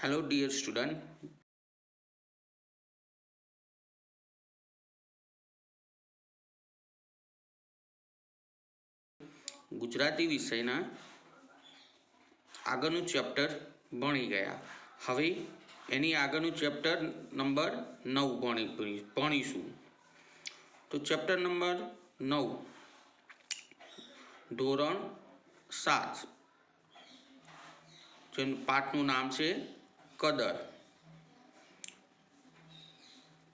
Hello, dear student. Gujarati વિષયના આગળનું chapter ભણી ગયા. હવે એની આગળનું ચેપ્ટર નંબર નવ ભણી ભણીશું. તો ચેપ્ટર નંબર નવ. ધોરણ સાત. જેનું પાઠનું નામ છે કદર.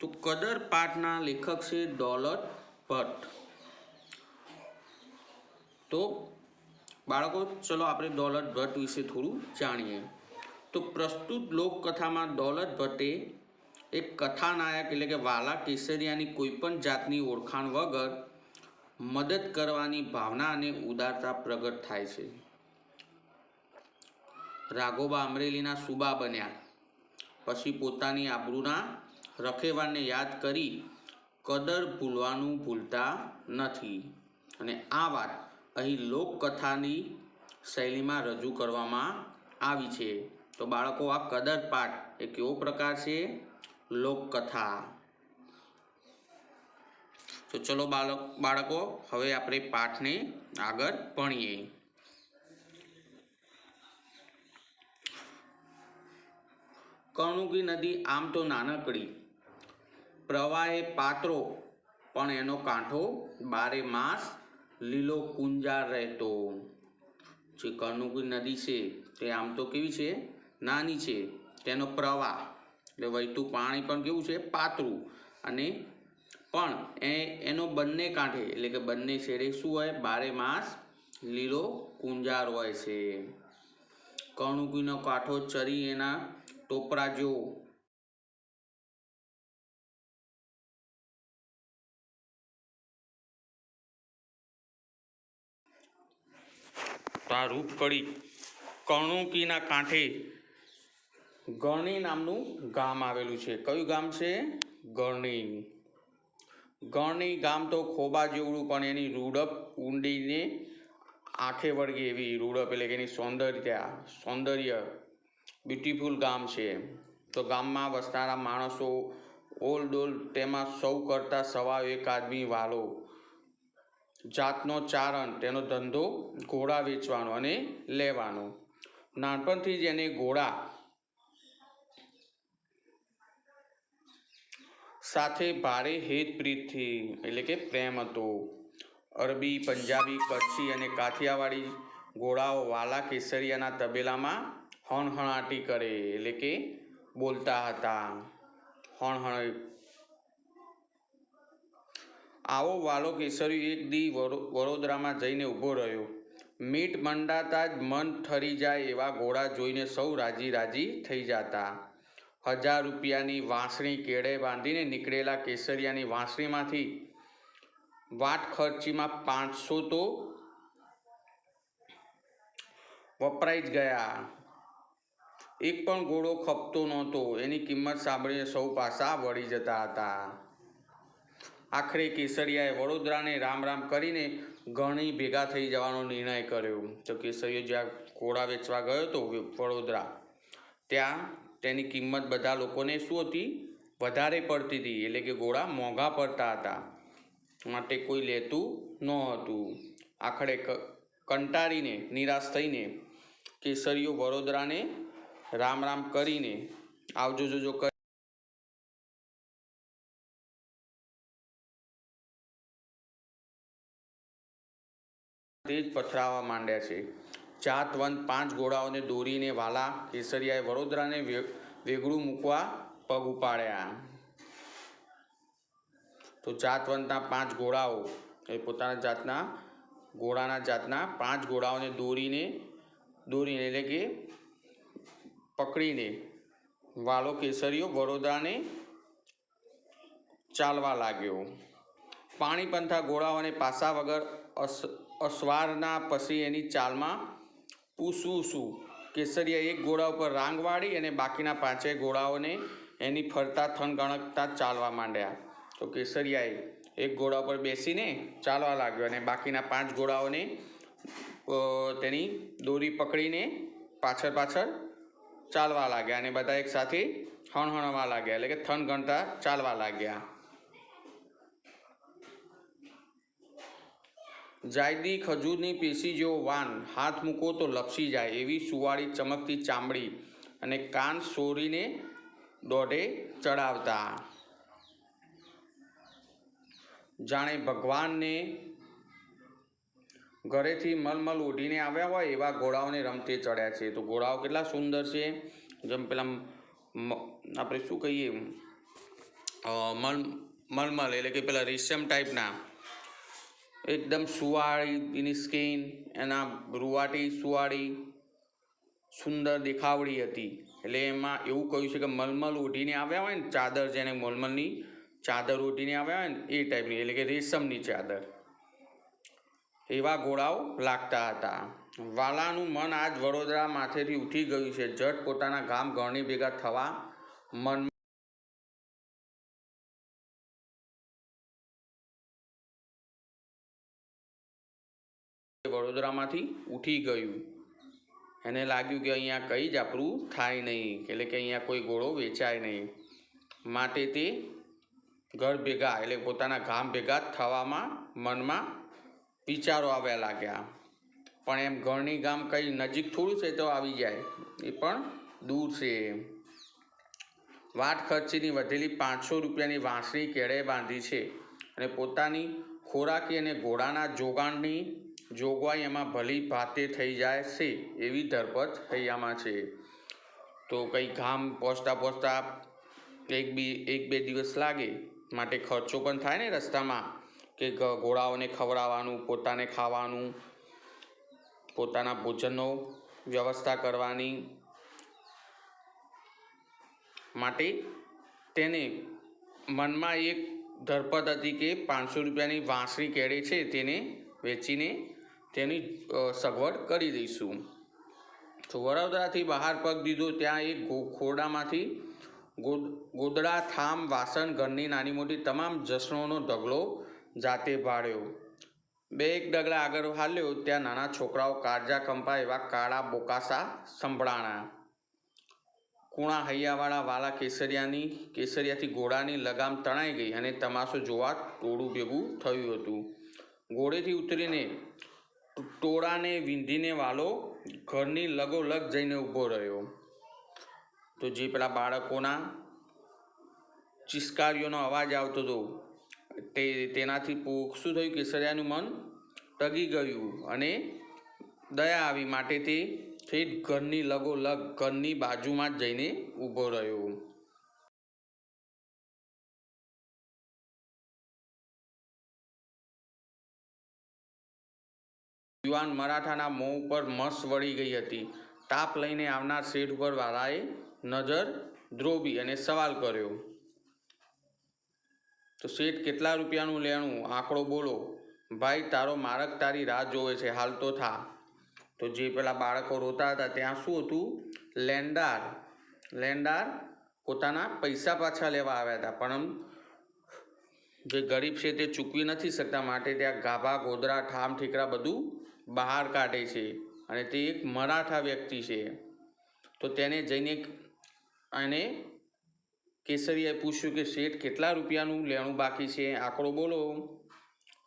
તો કદર પાઠના લેખક છે દોલત ભટ્ટ. તો બાળકો, ચલો આપણે દોલત ભટ્ટ વિશે થોડું જાણીએ. તો પ્રસ્તુત લોકકથામાં દોલત ભટ્ટે એક કથાનાયક એટલે કે વાલા કેસરિયાની કોઈપણ જાતની ઓળખાણ વગર મદદ કરવાની ભાવના અને ઉદારતા પ્રગટ થાય છે. રાઘોબા અમરેલીના સુબા બન્યા. પછી પોતાની આબરૂના રખેવાને યાદ કરી કદર ભૂલવાનું ભૂલતા નથી. અને આ વાત અહીં લોકકથાની શૈલીમાં રજૂ કરવામાં આવી છે. તો બાળકો, આ કદર પાઠ એ કેવો પ્રકાર છે, લોકકથા. તો ચલો બાળક, બાળકો, હવે આપણે પાઠને આગળ ભણીએ. કર્ણુકી નદી આમ તો નાનકડી. પ્રવાહે પાત્રો, પણ એનો કાંઠો બારે માસ લીલો કુંજાર રહેતો. જે કર્ણુકી નદી છે, તે આમ તો કેવી છે? નાની છે. તેનો પ્રવાહ, એટલે વહેતું પાણી પણ કેવું છે? પાતળું. અને પણ એ, એનો બંને કાંઠે, એટલે કે બંને છેડે શું હોય? બારે માસ લીલો કુંજાર હોય છે. કર્ણુકીનો કાંઠો ચરી એના ટોપરા તો આ રૂપકડી કણુકીના કાંઠે ગરણી નામનું ગામ આવેલું છે. કયું ગામ છે? ગરણી. ગરણી ગામ તો ખોબા જેવડું, પણ એની રૂડપ ઊંડીને આંખે વળગે એવી રૂડપ, એટલે કે એની સૌંદર્ય સૌંદર્ય બ્યુટીફુલ ગામ છે. તો ગામમાં વસનારા માણસો ઓલ ડોલ તેમાં સૌ કરતાં સવા એક આદમી વાલો. જાતનો ચારણ, તેનો ધંધો ઘોડા વેચવાનો અને લેવાનો. નાનપણથી જ એને ઘોડા સાથે ભારે હેતપ્રીતથી, એટલે કે પ્રેમ હતો. અરબી, પંજાબી, કચ્છી અને કાઠિયાવાડી ઘોડાઓ વાલા કેસરિયાના તબેલામાં હણહણાટી કરે, એટલે કે બોલતા હતા. હણહણ આવો વાલો કેસરી એક દી વડો- વડોદરામાં જઈને ઊભો રહ્યો. મીટ મંડાતા જ મન ઠરી જાય એવા ઘોડા જોઈને સૌ રાજી રાજી થઈ જતા. હજાર રૂપિયાની વાંસળી કેળે બાંધીને નીકળેલા કેસરિયાની વાંસળીમાંથી વાટ ખર્ચીમાં પાંચસો તો વપરાઈ જ ગયા. એક પણ ઘોડો ખપતો નહોતો. એની કિંમત સાંભળીને સૌ પાસા વળી જતા હતા. આખરે કેસરિયાએ વડોદરાને રામ રામ કરીને ઘણી ભેગા થઈ જવાનો નિર્ણય કર્યો. તો કેસરીયો જ્યાં ઘોડા વેચવા ગયો હતો વડોદરા, ત્યાં તેની કિંમત બધા લોકોને શું હતી? વધારે પડતી હતી. એટલે કે ઘોડા મોંઘા પડતા હતા. માટે કોઈ લેતું ન હતું આખરે કંટાળીને, નિરાશ થઈને કેસરીઓ વડોદરાને રામ રામ કરીને આવજો, જોજો, કરી તે જ પથરાવા માંડ્યા છે. જાતવંત પાંચ ઘોડાઓને દોરીને વાલા કેસરિયાએ વડોદરાને વેગળું મૂકવા પગ ઉપાડ્યા. તો જાતવંતના પાંચ ઘોડાઓ એ પોતાના જાતના ઘોડાના જાતના પાંચ ઘોડાઓને દોરીને દોરીને એટલે કે પકડીને વાલો કેસરીઓ વડોદરાને ચાલવા લાગ્યો. પાણીપંથા ઘોડાઓને પાસા વગર અસ, અસવારના પછી એની ચાલમાં પૂસું શું કેસરિયા એક ઘોડા ઉપર રાંગ વાળી અને બાકીના પાંચેય ઘોડાઓને એની ફરતા થન ગણકતા ચાલવા માંડ્યા. તો કેસરિયાએ એક ઘોડા ઉપર બેસીને ચાલવા લાગ્યો અને બાકીના પાંચ ઘોડાઓને તેની દોરી પકડીને પાછળ પાછળ ચાલવા લાગ્યા અને બધા એક સાથે હણહણવા લાગ્યા એટલે કે થન ગણતા ચાલવા લાગ્યા. જાયદી ખજૂરની પેશી જેવો વાન, હાથ મૂકો તો લપસી જાય એવી સુવાળી ચમકતી ચામડી અને કાન સોરીને દોઢે ચડાવતા. જાણે ભગવાનને ઘરેથી મલમલ ઓઢીને આવ્યા હોય એવા ઘોડાઓને રમતે ચડ્યા છે. તો ઘોડાઓ કેટલા સુંદર છે. જેમ પેલા આપણે શું કહીએ? મલ મલમલ એટલે કે પેલા રેશમ ટાઈપના. એકદમ સુવાળી એની સ્કિન, એના રૂવાટી સુવાળી, સુંદર દેખાવડી હતી. એટલે એમાં એવું કહ્યું છે કે મલમલ ઓઢીને આવ્યા હોય ને, ચાદર જેને મલમલની ચાદર ઓઢીને આવ્યા હોય ને, એ ટાઈપની, એટલે કે રેશમની ચાદર. એવા ઘોડાઓ લાગતા હતા. વાલાનું મન આજ વડોદરા માથેથી ઉઠી ગયું છે. જટ પોતાના ગામ ગણની ભેગા થવા મન વડોદરામાંથી ઉઠી ગયું. એને લાગ્યું કે અહીંયા કંઈ જ આપણું થાય નહીં, એટલે કે અહીંયા કોઈ ઘોડો વેચાય નહીં. માટે તે ઘર ભેગા, એટલે પોતાના ગામ ભેગા થવામાં મનમાં વિચારો આવ્યા લાગ્યા. પણ એમ ઘરની ગામ કઈ નજીક થોડું છે તો આવી જાય. એ પણ દૂર છે વાટ ખર્ચીની વધેલી પાંચસો રૂપિયાની વાંસળી કેળે બાંધી છે અને પોતાની ખોરાકી અને ઘોડાના જોગાણની જોગવાઈ એમાં ભલી ભાતે થઈ જાય છે એવી ધરપત હૈયામાં છે. તો કંઈ ગામ પહોંચતા પહોંચતા એક બી, એક બે દિવસ લાગે. માટે ખર્ચો પણ થાય ને રસ્તામાં. કે ઘોડાઓને ખવડાવવાનું, પોતાને ખાવાનું, પોતાના ભોજનનો વ્યવસ્થા કરવાની માટે તેને મનમાં એક ધરપત હતી કે પાંચસો રૂપિયાની વાંસળી કેળે છે તેને વેચીને તેની સગવડ કરી દઈશું. તો વડોદરાથી બહાર પગ દીધો ત્યાં એક ખોરડામાંથી ગોદ, ગોદડા, થામ, વાસણ, ઘરની નાની મોટી તમામ જસણોનો ઢગલો જાતે ભાળ્યો બે એક ડગલા આગળ હાલ્યો, ત્યાં નાના છોકરાઓ કાળજા કંપા એવા કાળા બોકાસા સંભળાણા. કુણા હૈયાવાળા વાલા કેસરિયાની, કેસરિયાથી ઘોડાની લગામ તણાઈ ગઈ અને તમાશો જોવા ટોળું ભેગું થયું હતું. ઘોડેથી ઉતરીને ટોળાને વીંધીને વાલો ઘરની લગોલગ જઈને ઊભો રહ્યો. તો જે પેલા બાળકોના ચિસ્કારીઓનો અવાજ આવતો હતો તે તેનાથી શું થયું? કેસરિયાનું મન ટગી ગયું અને દયા આવી માટે તે ઠેઠ ઘરની લગોલગ ઘરની બાજુમાં જ જઈને ઊભો રહ્યો. યુવાન મરાઠાના મોં ઉપર મસ વળી ગઈ હતી. તાપ લઈને આવનાર શેઠ ઉપર વાળાએ નજર દ્રોબી અને સવાલ કર્યો. તો શેઠ, કેટલા રૂપિયાનું લેણું? આંકડો બોલો. ભાઈ, તારો મારક તારી રાહ જોવે છે, હાલ તો થા. તો જે પેલા બાળકો રોતા હતા, ત્યાં શું હતું? લેન્ડાર લેન્ડાર પોતાના પૈસા પાછા લેવા આવ્યા હતા, પણ જે ગરીબ છે તે ચૂકવી નથી શકતા માટે ત્યાં ગાભા, ગોદરા, ઠામ, ઠીકરા બધું બહાર કાઢે છે અને તે એક મરાઠા વ્યક્તિ છે. તો તેને જઈને એને કેસરીએ પૂછ્યું કે શેઠ કેટલા રૂપિયાનું લેણું બાકી છે? આંકડો બોલો.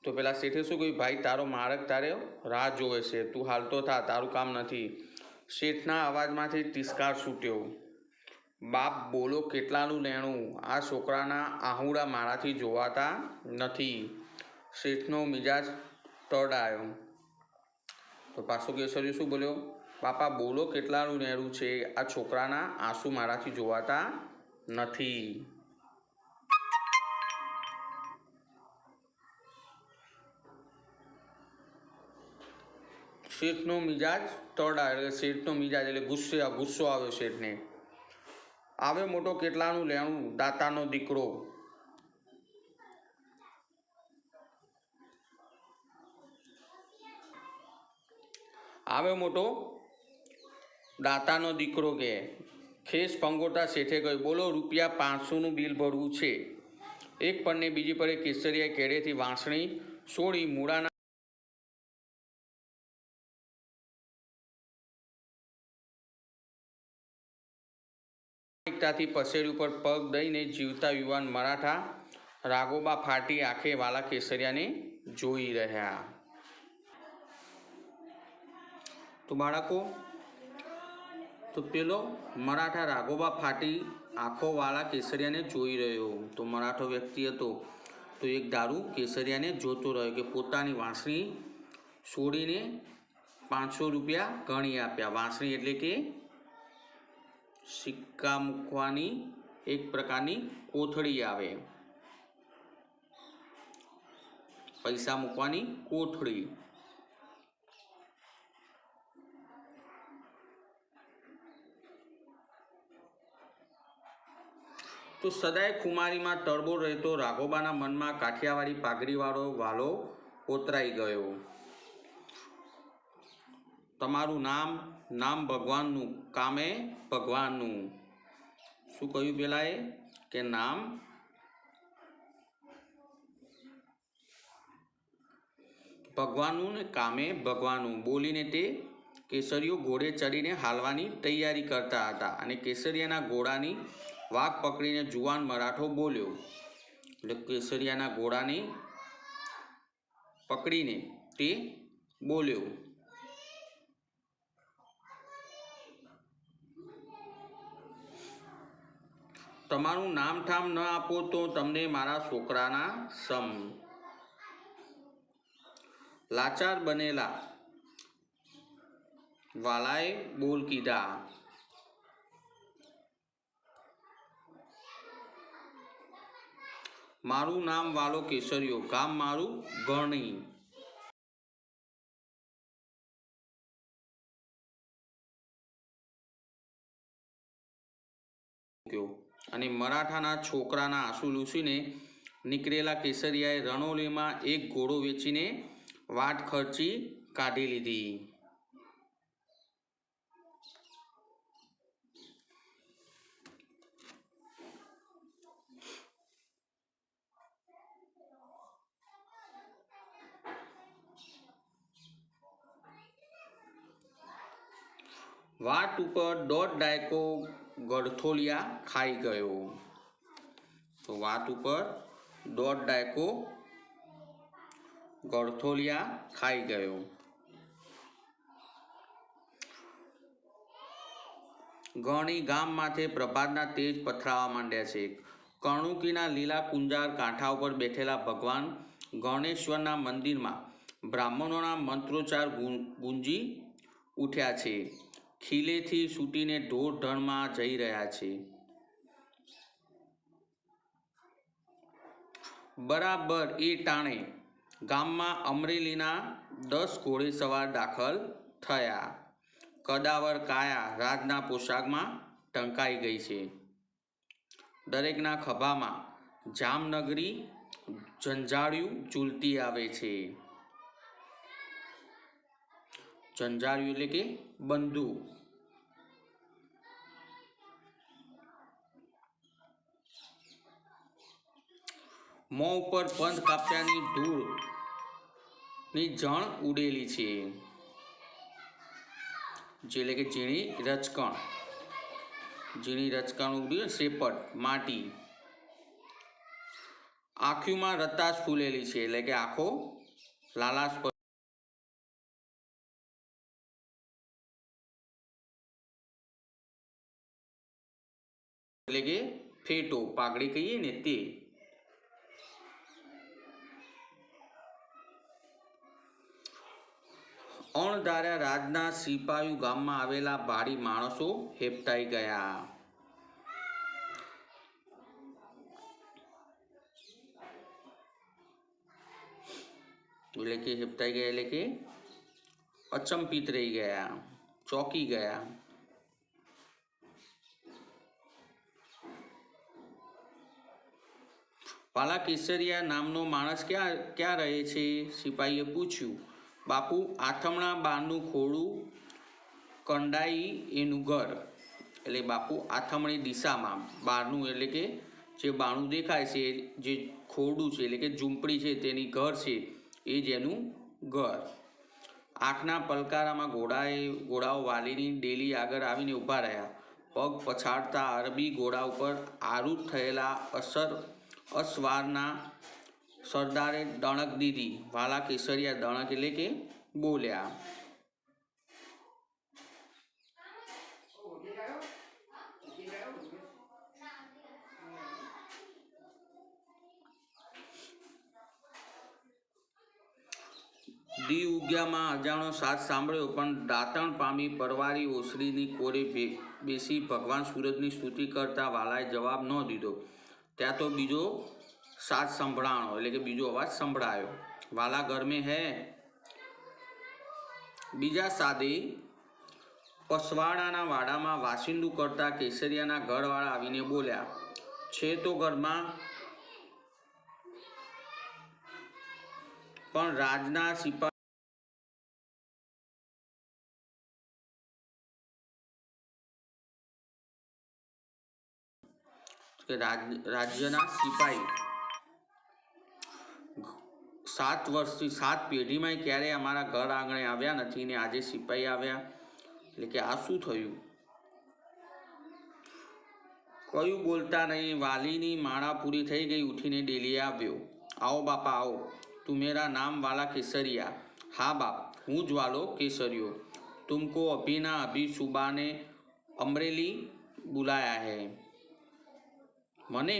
તો પેલા શેઠે શું કહ્યું? ભાઈ, તારો મારક તારે રાહ જોવે છે. તું હાલ તો થા, તારું કામ નથી. શેઠના અવાજમાંથી તિસ્કાર છૂટ્યો. બાપ, બોલો કેટલાનું લેણું? આ છોકરાના આહુડા મારાથી જોવાતા નથી. શેઠનો મિજાજ તડાયો તો પાછો કેસરી શું બોલ્યો? બાપા, બોલો કેટલાનું લેણું છે? આ છોકરાના આંસુ મારાથી જોવાતા નથી. શેઠનો મિજાજ તડા એટલે શેઠનો મિજાજ એટલે ગુસ્સે ગુસ્સો આવ્યો શેઠને. આવે મોટો કેટલાનું લેણું? દાતાનો દીકરો. આવે મોટો? દાતાનો દીકરો કે. ખેસ પંગોટા શેઠે કહ્યું, બોલો, રૂપિયા પાંચસોનું બિલ ભરવું છે. એક પણને બીજી પડે કેસરિયા કેડેથી વાંસણી સોળી મૂળાના એકતાથી પસેડી ઉપર પગ દઈને જીવતા યુવાન મરાઠા રાગોબા ફાટી આંખે વાલા કેસરિયાને જોઈ રહ્યા. તો બાળકો તો પેલો મરાઠા રાઘોબા ફાટી આંખો વાળા કેસરિયાને જોઈ રહ્યો. તો મરાઠો વ્યક્તિ હતો. તો એક દારૂ કેસરિયાને જોતો રહ્યો કે પોતાની વાંસળી છોડીને પાંચસો રૂપિયા ગણી આપ્યા. વાંસળી એટલે કે સિક્કા મૂકવાની એક પ્રકારની કોથળી આવે. પૈસા મૂકવાની કોથળી. તો સદાય ખુમારીમાં તળબો રહેતો રાઘોબાના મનમાં કાઠિયાવાડી પાઘડીવાળો વાલો કોતરાઈ ગયો. તમારું નામ નામ ભગવાનનું, કામે ભગવાનનું. શું કહ્યું પેલા એ કે નામ? ભગવાનનું ને કામે ભગવાનનું. બોલીને તે કેસરીઓ ઘોડે ચડીને હાલવાની તૈયારી કરતા હતા અને કેસરિયાના ઘોડાની વાઘ પકડીને જુવાન મરાઠો બોલ્યો. એટલે કેસરિયાના ઘોડાને પકડીને તે બોલ્યો. તમારું નામ ઠામ ન આપો તો તમને મારા છોકરાના સમ. લાચાર બનેલા વાલાએ બોલ કીધા. મારું નામ વાલો કેસરીયો, ગામ મારું ગણી અને મરાઠાના છોકરાના આંસુ લૂસીને નીકળેલા કેસરિયાએ રણોલીમાં એક ઘોડો વેચીને વાટ ખર્ચી કાઢી લીધી. વાટ ઉપર દોઢ ડાયકો ગળથોલિયા ખાઈ ગયો. તો વાટ ઉપર દોઢ ડાયકો ગળથોલિયા ખાઈ ગયો. ગણી ગામ માથે પ્રભાતના તેજ પથરાવા માંડ્યા છે. કર્ણુકીના લીલા કુંજાર કાંઠા ઉપર બેઠેલા ભગવાન ગણેશ્વરના મંદિરમાં બ્રાહ્મણોના મંત્રોચ્ચાર ગુંજી ઉઠ્યા છે. ખીલેથી છૂટીને ઢોર ઢણમાં જઈ રહ્યા છે. બરાબર એ ટાણે ગામમાં અમરેલીના દસ ઘોડેસવાર દાખલ થયા. કદાવર કાયા રાજના પોશાકમાં ટંકાઈ ગઈ છે. દરેકના ખભામાં જામનગરી ઝંઝાળિયું ઝૂલતી આવે છે. ઝંઝાળિયું એટલે કે બંદૂક મોં ઉપર પંથ કાપ્યાની ધૂળની જણ ઉડેલી છે. જે એટલે કે ઝીણી રચકણ ઝીણી રચકણ ઉડ્યું શેપટ, માટી. આંખીમાં રતાશ ફૂલેલી છે એટલે કે આંખો લાલાશ એટલે કે ફેટો, પાઘડી કહીએ ને તે. અણધાર્યા રાજના સિપાયુ ગામમાં આવેલા ભારી માણસો હેપતાઈ ગયા. એટલે કે હેપતાઈ ગયા એટલે કે અચંપિત રહી ગયા, ચોકી ગયા. પાલા કેસરિયા નામનો માણસ ક્યાં ક્યાં રહે છે? સિપાહીએ પૂછ્યું. બાપુ, આથમણા બારનું ખોડું કંડાઈ એનું ઘર. એટલે બાપુ, આથમણી દિશામાં. બારનું એટલે કે જે બાણું દેખાય છે, જે ખોરડું છે, એટલે કે ઝૂંપડી છે, તેની ઘર છે, એ જ એનું ઘર. આંખના પલકારામાં ઘોડાએ, ઘોડાઓ વાલીની ડેલી આગળ આવીને ઊભા રહ્યા. પગ પછાડતા અરબી ઘોડા ઉપર આરૂઢ થયેલા અસર અસવારના સરદારે દણક દીધી. વાલા કેસરિયા દણક એટલે કે બોલ્યા. દી ઉગ્યામાં અજાણો સાથ સાંભળ્યો, પણ દાતણ પામી પરવારી ઓસરીની કોરે બેસી ભગવાન સૂરજની સ્તુતિ કરતા વાલાએ જવાબ ન દીધો. ત્યાં તો બીજો સાથ સંભળાણો, એટલે કે બીજો અવાજ સંભળાયો. વાલા ગરમે હે. બીજા સાદે પસવાડાના વાડામાં વાસિંદુ કરતા કેસરિયાના ઘરવાળા આવીને બોલ્યા, છે તો ઘરમાં, પણ રાજના સિપાહી કે રાજ્યના સિપાહી સાત વર્ષથી, સાત પેઢીમાંય ક્યારેય અમારા ઘર આંગણે આવ્યા નથી ને આજે સિપાહી આવ્યા. એટલે કે આ શું થયું? કયું બોલતા નહીં, વાલીની માળા પૂરી થઈ ગઈ, ઉઠીને ડેલી આવ્યો. આવો બાપા, આવો. તું મેરા નામ વાલા કેસરિયા. હા બાપ, હું જ વાલો કેસરિયો. તુમકો અભિના અભી સુબાને અમરેલી બુલાયા હૈ. મને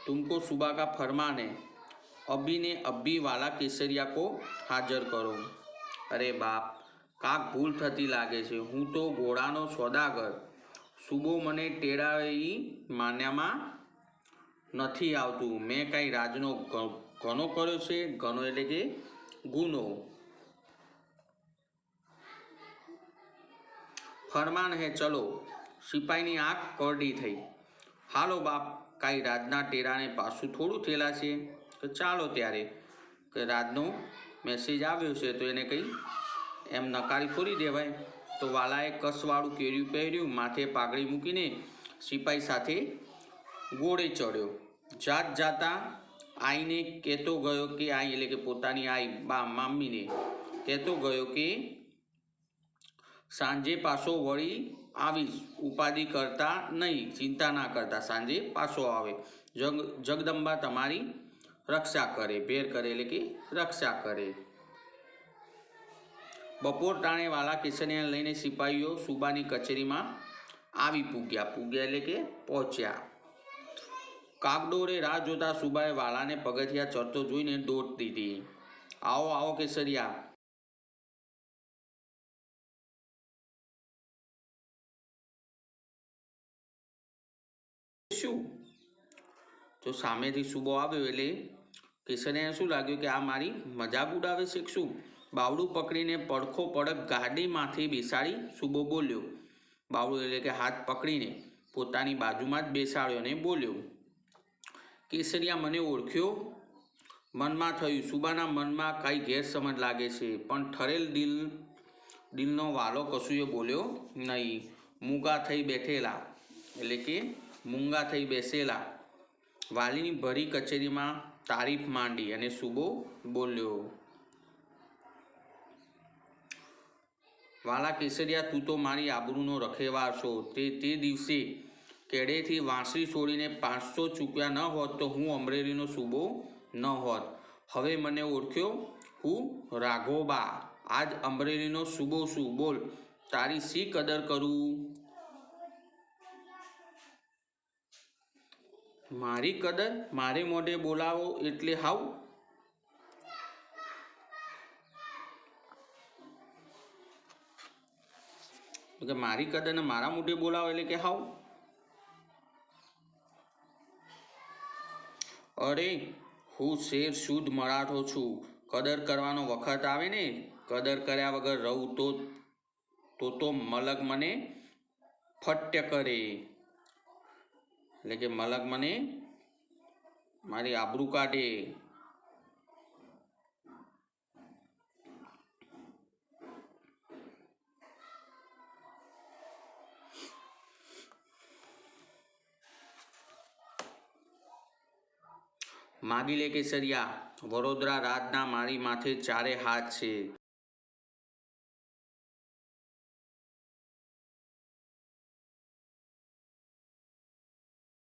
तुमको सुबह का फरमान है अभी ने अभी वाला केसरिया को હાજર કરો અરે બાપ કાંક ભૂલ થતી લાગે છે હું તો ઘોડાનો સોદાગર સુબો મને ટેડાવી માન્યામાં નથી આવતું મેં કાંઈ રાજનો ગ- ઘણો કર્યો છે ઘણો એટલે કે ગુનો ફરમાન હે ચલો સિપાહીની આંખ કરડી થઈ હાલો બાપ કાંઈ રાજના ટેરાને પાછું થોડું થયેલા છે. તો ચાલો ત્યારે કે રાજનો મેસેજ આવ્યો છે તો એને કંઈ એમ નકારી થોડી દેવાય. તો વાલાએ કસવાળું કેર્યું પહેર્યું, માથે પાઘડી મૂકીને સિપાહી સાથે ગોળે ચડ્યો. જાત જાતા આઈને કહેતો ગયો કે આઈ એટલે કે પોતાની આઈ બા મામીને કહેતો ગયો કે સાંજે પાછો વળી આવીશ ઉપાધિ કરતા નહીં, ચિંતા ના કરતા સાંજે પાછો આવે. જગ, જગદંબા તમારી રક્ષા કરે ભેર કરે એટલે કે રક્ષા કરે. બપોર ટાણે વાલા કિશનિયાને લઈને સિપાહીઓ સુબાની કચેરીમાં આવી પૂગ્યા. પૂગ્યા એટલે કે પહોંચ્યા. કાગડોરે રાહ જોતા સુબાએ વાલાને પગથિયા ચડતો જોઈને દોટ દીધી. આવો આવો કેસરિયા શું? તો સામેથી સુબો આવ્યો એટલે કિશને શું લાગ્યું કે આ મારી મજાક ઉડાવે છે શું? બાવડું પકડીને પડખો પડક ગાડીમાંથી બેસાડી સુબો બોલ્યો. બાવડું એટલે કે હાથ પકડીને પોતાની બાજુમાં જ બેસાડ્યો અને બોલ્યો. કેસરિયા મને ઓળખ્યો. મનમાં થયું, સુબાના મનમાં કાંઈ ગેરસમજ લાગે છે, પણ ઠરેલ દિલ, દિલનો વાલો કશું એ બોલ્યો નહીં. મૂગા થઈ બેઠેલા. એટલે કે મૂંગા થઈ બેસેલા. વાલીની ભરી કચેરીમાં તારીફ માંડી અને સુબો બોલ્યો, વાલા કેસરિયા, તું તો મારી આબરૂનો રખેવાર છો. તે તે દિવસે કેડેથી વાંસળી છોડીને પાંચસો ચૂક્યા ન હોત તો હું અમરેલીનો સુબો ન હોત. હવે મને ઓળખ્યો હું રાઘોબા. આજ અમરેલીનો સુબો છું. બોલ, તારી શી કદર કરું? મારી કદર, મારે મોઢે બોલાવો એટલે હાવ. કે મારી કદર ને મારા મોઢે બોલાવો એટલે કે હાવ. અરે, હું શેર શુદ્ધ મરાઠો છું. કદર કરવાનો વખત આવે ને, કદર કર્યા વગર રહું તો તો તો મલક મને ફટ્ય કરે. એટલે કે મલક મને મારી આબરૂ કાઢે. માગી લે કેસરિયા, વડોદરા રાજના મારી માથે ચારે હાથ છે.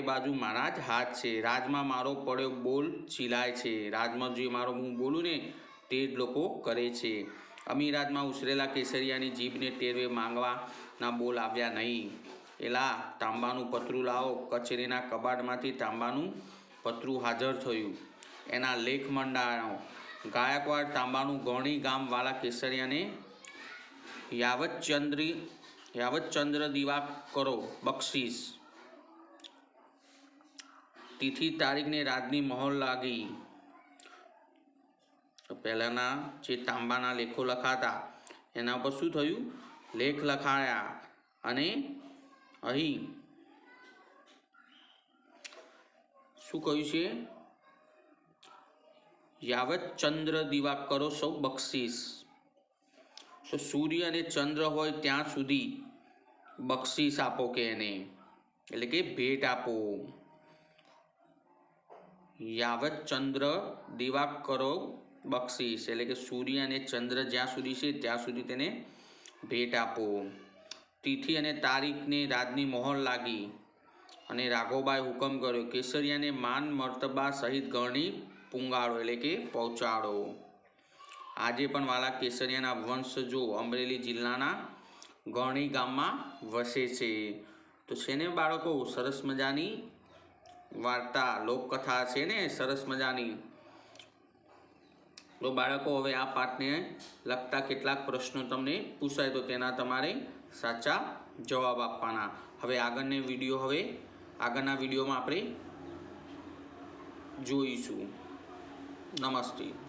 બાજુ મારા જ હાથ છે. રાજમાં મારો પડ્યો બોલ ચીલાય છે. રાજમાં જે મારો હું બોલું ને તે જ લોકો કરે છે. અમીરાજમાં ઉછરેલા કેસરિયાની જીભને ટેરવે માંગવાના બોલ આવ્યા નહીં. એલા, તાંબાનું પતરું લાવો. કચેરીના કબાટમાંથી તાંબાનું પતરું હાજર થયું. એના લેખ મંડાણો. ગાયકવાડ તાંબાનું ગૌણી ગામવાળા કેસરિયાને, યાવતચંદ્રી યાવતચંદ્ર દીવા કરો, બક્ષીસ. તિથિ તારીખને રાજની મહોર લાગી. પહેલાંના જે તાંબાના લેખો લખાતા, એના ઉપર શું થયું? લેખ લખાયા અને અહીં શું કહ્યું છે? યાવત ચંદ્ર દીવા કરો સૌ બક્ષીસ. તો સૂર્ય અને ચંદ્ર હોય ત્યાં સુધી બક્ષીસ આપો કે એને. એટલે કે ભેટ આપો. યાવત ચંદ્ર દિવાકરો બક્ષીસ. એટલે કે સૂર્ય અને ચંદ્ર જ્યાં સુધી છે ત્યાં સુધી તેને ભેટ આપો. તિથિ અને તારીખને રાજની મોહર લાગી અને રાઘોબાએ હુકમ કર્યો, કેસરિયાને માન મર્તબા સહિત ગણી પૂંગાળો એટલે કે પહોંચાડો આજે પણ વાલા કેસરિયાના વંશજો અમરેલી જિલ્લાના ગણી ગામમાં વસે છે. તો છે ને બાળકો, સરસ મજાની વાર્તા, લોકકથા છે ને, સરસ મજાની. તો બાળકો, હવે આ પાઠને લગતા કેટલાક પ્રશ્નો તમને પૂછાય તો તેના તમારે સાચા જવાબ આપવાના. હવે આગળની વીડિયો હવે, આગળના વિડીયોમાં આપણે જોઈશું. નમસ્તે.